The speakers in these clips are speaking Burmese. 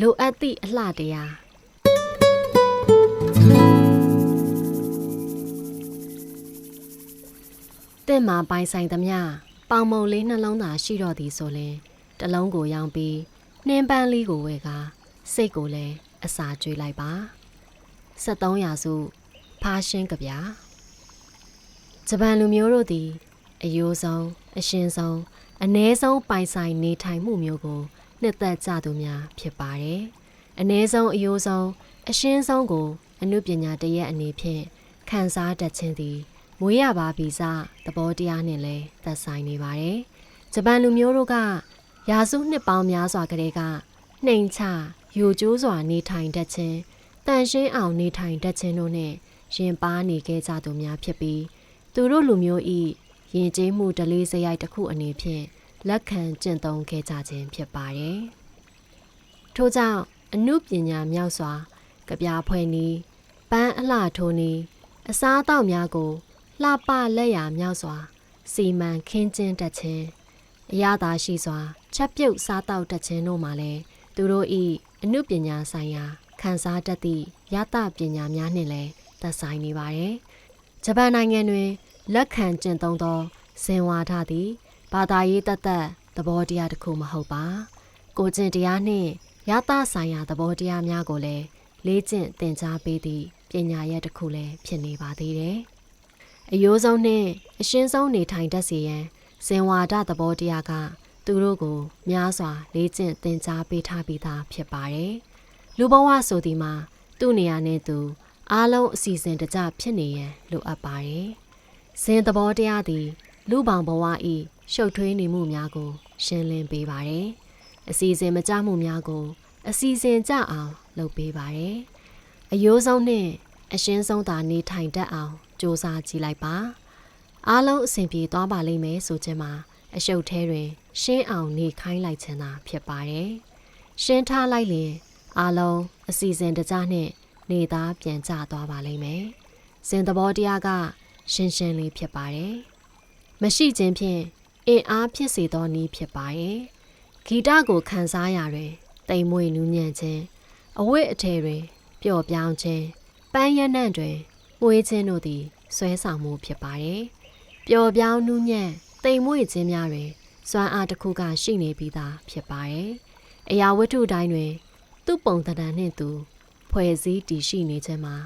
လိုအပ်သည့်အလှတရားတင့်မှာပိုင်ဆိုင်သမျှပေါင်မုံလေးနှလုံးသာရှိတော့သည်ဆိုရင်တစ်လုံးကိုရောင်းပြီးနှင်းပန်းလေးကိုဝယ်ကားစိတ်ကိုလည်းအစာကျွေးလိုက်ပါ73ရာစုဖားရှင်းကြဗျာဂျပန်လူမျိုးတို့သည် အယိုးဆုံးအရှင်ဆုံးအ ਨੇ ဆုံးပိုင်ဆိုင်နေထိုင်မှုမျိုးကို နှစ်သက်ကြသူများဖြစ်ပါတယ်။အ ਨੇ ဆုံးအယိုးဆုံးအရှင်းဆုံးကိုအနုပညာတရက်အနေဖြင့်ခန်းစားတတ်ခြင်းသည်မွေးရပါဗီဇသဘောတရားနှင့်လည်းသက်ဆိုင်နေပါတယ်။ဂျပန်လူမျိုးတို့ကရာစုနှစ်ပေါင်းများစွာကတည်းကနှိမ်ချယူကျိုးစွာနေထိုင်တတ်ခြင်းတန်ရှင်းအောင်နေထိုင်တတ်ခြင်းတို့နဲ့ရင်ပါနေခဲ့ကြသူများဖြစ်ပြီးသူတို့လူမျိုးဤယဉ်ကျေးမှုဒလေးစရိုက်တစ်ခုအနေဖြင့် လက်ခံကျင့်သုံးခဲ့ကြခြင်းဖြစ်ပါတယ်။ထို့ကြောင့်အမှုပညာမြောက်စွာကြပြဖွဲ့နည်းပန်းအလှထိုးနည်းအစားအသောက်များကိုလှပလက်ရာမြောက်စွာ စီမံခင်းကျင်းတတ်ခြင်းအရသာရှိစွာချက်ပြုတ်စားတောက်တတ်ခြင်းတို့မှာလည်းသူတို့ဤအမှုပညာဆိုင်ရာခန်းစားတတ်သည့်ရတပညာများနှင့်လည်းသက်ဆိုင်နေပါတယ်။ဂျပန်နိုင်ငံတွင်လက်ခံကျင့်သုံးသောဇင်ဝါဒသည် ဘာသာရေးတသက်သဘောတရားတစ်ခုမဟုတ်ပါကိုကျင့်တရားနှင့်ရသဆိုင်ရာသဘောတရားများကိုလည်းလေ့ကျင့်သင်ကြားပေးသည့်ပညာရပ်တစ်ခုလည်းဖြစ်နေပါသေးတယ်အယိုးဆုံးနှင့်အရှင်းဆုံးနေထိုင်တတ်စေရန်ဇင်ဝါဒသဘောတရားကသူတို့ကိုများစွာလေ့ကျင့်သင်ကြားပေးထားပြီးသားဖြစ်ပါတယ်လူဘဝဆိုဒီမှာသူ့နေရာနဲ့သူအားလုံးအစီအစဉ်တကျဖြစ်နေရန်လိုအပ်ပါတယ်ဇင်သဘောတရားသည်လူပောင်ဘဝဤ ရှုပ်ထွေးနေမှုများကို ရှင်းလင်းပေးပါတယ်။အစီအစဉ်မကျမှုများကို အစီအစဉ်ကျအောင်လုပ်ပေးပါတယ်။အယိုးဆုံးနဲ့အရှင်းဆုံးသာနေထိုင်တတ်အောင်စ조사ကြည့်လိုက်ပါ။အားလုံးအဆင်ပြေသွားပါလိမ့်မယ်ဆိုခြင်းမှာအရှုပ်သေးတွင် ရှင်းအောင်နေခိုင်းလိုက်ခြင်းသာဖြစ်ပါတယ်။ရှင်းထားလိုက်ရင်အားလုံးအစီအစဉ်တကျနဲ့နေသားပြန်ကျသွားပါလိမ့်မယ်။စဉ်သဘောတရားက ရှင်းရှင်းလေးဖြစ်ပါတယ်။မရှိခြင်းဖြင့် အင်အားဖြစ်စေသောနည်းဖြစ်ပါရဲ့။ဂီတကိုခန်းစားရာတွင်တိမ်မွေနူးညံ့ခြင်းအဝိအထည်တွင်ပျော့ပြောင်းခြင်းပန်းရနံ့တွင်မွေးခြင်းတို့သည်ဆွဲဆောင်မှုဖြစ်ပါရဲ့။ပျော်ပြောင်းနူးညံ့တိမ်မွေခြင်းများတွင်စွမ်းအားတစ်ခုကရှိနေပြီးသားဖြစ်ပါရဲ့။အရာဝတ္ထုတိုင်းတွင် သူ့ပုံသဏ္ဍာန်နှင့်သူဖွဲ့စည်းတည်ရှိနေခြင်းမှာ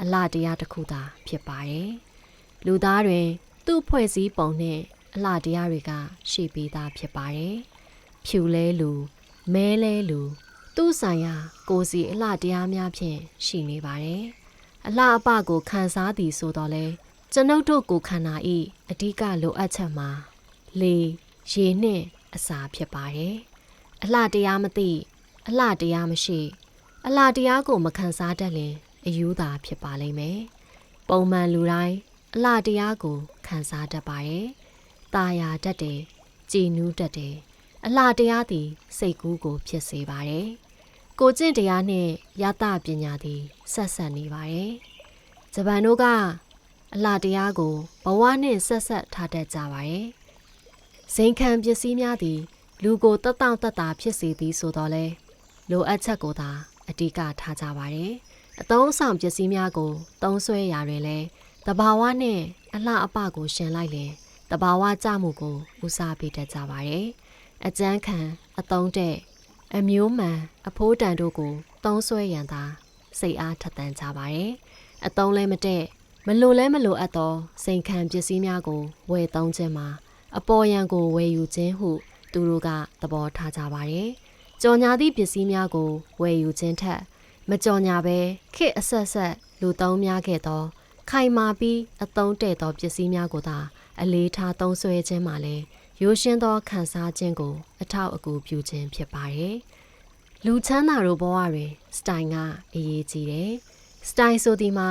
အလှတရားတစ်ခုသာဖြစ်ပါရဲ့။လူသားတွင် သူ့ဖွဲ့စည်းပုံနှင့် အလှတရားတွေကရှိပြီးသားဖြစ်ပါတယ်။ဖြူလဲလူမဲလဲလူသူ့ဆိုင်ရာကိုစီအလှတရားများဖြင့်ရှိနေပါတယ်။အလှအပကိုခံစားသည်ဆိုတော့လေကျွန်ုပ်တို့ကိုခန္ဓာဤအဓိကလိုအပ်ချက်မှာလေရေနှင့်အစာဖြစ်ပါတယ်။အလှတရားမသိအလှတရားမရှိအလှတရားကိုမခံစားတတ်ရင်အယူသာဖြစ်ပါလိမ့်မယ်။ပုံမှန်လူတိုင်းအလှတရားကိုခံစားတတ်ပါတယ်။ ตาယာတတ်တယ်ကြည်နူးတတ်တယ်အလှတရားသည် စိတ်ကူးကို ဖြစ်စေပါတယ်။ကိုကျင့်တရားနှင့်ယတပညာသည်ဆက်ဆက်နေပါတယ်။ဂျပန်တို့ကအလှတရားကိုဘဝနှင့်ဆက်ဆက်ထားတတ်ကြပါတယ်။ဇိမ်ခံပစ္စည်းများသည် လူကိုတတောင့်တတဖြစ်စေသည်ဆိုတော့လေလိုအပ်ချက်ကိုသာအဓိကထားကြပါတယ်။အသုံးဆောင်ပစ္စည်းများကို သုံးဆွဲရာတွင်လည်းတဘာဝနှင့်အလှအပကိုရှင်လိုက်လင် တဘာဝကြမှုကိုဦးစားပေးတတ်ကြပါတယ်။အကျန်းခံအတုံးတဲ့အမျိုးမှန်အဖိုးတန်တို့ကိုသုံးဆွဲရန်သာစိတ်အားထက်သန်ကြပါတယ်။အတုံးလဲမတဲ့မလိုလဲမလိုအပ်သောစိန်ခံပစ္စည်းများကိုဝယ်သုံးခြင်းမှာအပေါ်ယံကိုဝယ်ယူခြင်းဟု သူတို့ကသဘောထားကြပါတယ်။ကြော်ညာသည့်ပစ္စည်းများကိုဝယ်ယူခြင်းထက်မကြော်ညာဘဲခစ်အဆက်ဆက်လူသုံးများခဲ့သော ခိုင်မာပြီးအသုံးတဲ့သောပစ္စည်းများကိုသာ အလေးထားသုံးဆွဲခြင်းမှာလည်းရိုးရှင်းသောခံစားခြင်းကို အထောက်အကူပြုခြင်းဖြစ်ပါတယ်။လူချမ်းသာတို့ဘဝတွင်စတိုင်ကအရေးကြီးတယ်။စတိုင်ဆိုဒီမှာ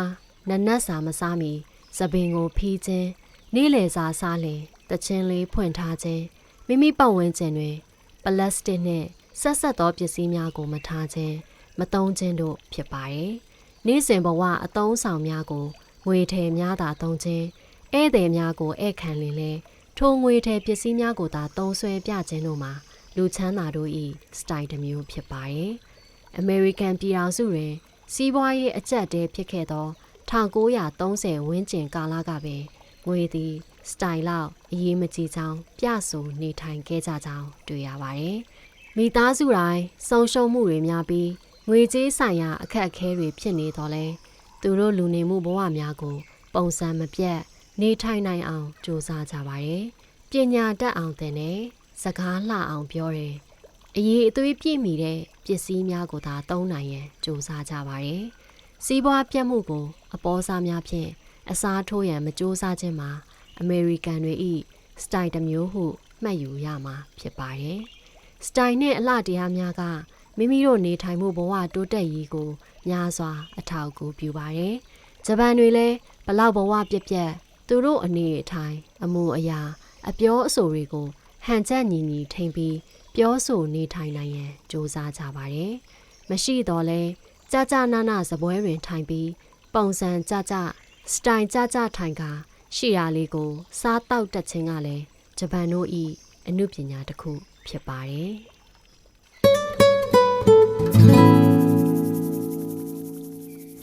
နနက်စာမစားမီသပင်ကိုဖီးခြင်းနေ့လယ်စာစားလင်တချင်းလေးဖွင့်ထားခြင်းမိမိပတ်ဝန်းကျင်တွင်ပလတ်စတစ်နှင့်ဆက်ဆက်သောပစ္စည်းများကိုမထားခြင်းမသုံးခြင်းတို့ဖြစ်ပါတယ်။နေ့စဉ်ဘဝအသုံးဆောင်များကိုငွေထည်များသာသုံးခြင်း ဧည့်သည်များကိုဧည့်ခံလင်လဲထိုငွေထည်ပစ္စည်းများကိုသာသုံးဆွဲပြခြင်းတို့မှာလူချမ်းသာတို့၏စတိုင်တစ်မျိုးဖြစ်ပါတယ်အမေရိကန်ပြည်ထောင်စုတွင်စီးပွားရေးအကျပ်တဲဖြစ်ခဲ့သော1930ဝန်းကျင်ကာလကပင်ငွေသည်စတိုင်လောက်အရေးမကြီးကြောင်းပြဆိုနေထိုင်ခဲ့ကြကြောင်းတွေ့ရပါတယ်။မိသားစုတိုင်းဆုံးရှုံးမှုတွေများပြီးငွေကြေးဆိုင်ရာအခက်အခဲတွေဖြစ်နေတော့လဲသူတို့လူနေမှုဘဝများကို ပုံစံမပြတ် နေထိုင်နိုင်အောင်ကြိုးစားကြပါတယ်။ပညာတတ်အောင်တင်တယ်စကားလှအောင်ပြောတယ်အရေးအသွေးပြည့်မီတဲ့ပစ္စည်းများကိုသာသုံးနိုင်ရန်ကြိုးစားကြပါတယ်။စီးပွားပြတ်မှုကို အပေါ်စားများဖြင့်အစားထိုးရန်မကြိုးစားခြင်းမှာအမေရိကန်တွေ၏စတိုင်တစ်မျိုးဟုမှတ်ယူရမှာဖြစ်ပါတယ်။စတိုင်နဲ့အလှတရားများကမိမိတို့နေထိုင်မှုဘဝတိုးတက်ရေးကိုများစွာအထောက်အကူပြုပါတယ်။ဂျပန်တွေလည်းဘလောက်ဘဝပြက်ပြက် သူတို့အနေအထိုင်အမှုအရာ အပြောအဆိုတွေကိုဟန်ချက်ညီညီထိမ့်ပြီးပြောဆိုနေထိုင်နိုင်ရန်ကြိုးစားကြပါတယ်။မရှိတော့လဲကြာကြာနာနာစပွဲတွင်ထိုင်ပြီးပုံစံကြာကြာစတိုင်ကြာကြာထိုင်ကာရှိရာလေးကို စားတောက်တက်ခြင်းကလည်းဂျပန်တို့ဤအမှုပညာတစ်ခုဖြစ်ပါတယ်။